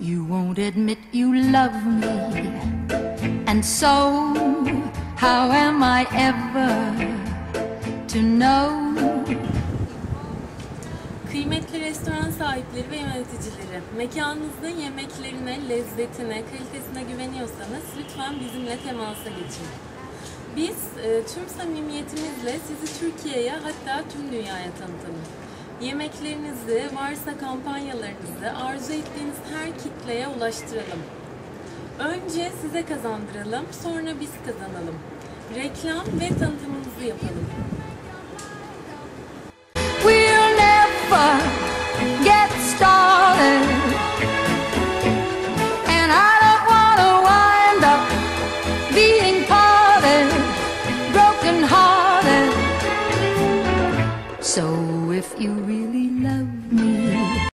You won't admit you love me, and so how am I ever to know? Kıymetli restoran sahipleri ve yöneticileri, mekanınızın yemeklerine, lezzetine, kalitesine güveniyorsanız lütfen bizimle temasa geçin. Biz e, tüm samimiyetimizle sizi Türkiye'ye hatta tüm dünyaya tanıtalım. Yemeklerinizi, varsa kampanyalarınızı arzu ettiğiniz her kitleye ulaştıralım. Önce size kazandıralım, sonra biz kazanalım. Reklam ve tanıtımınızı yapalım. We'll never get started. So if you really love me.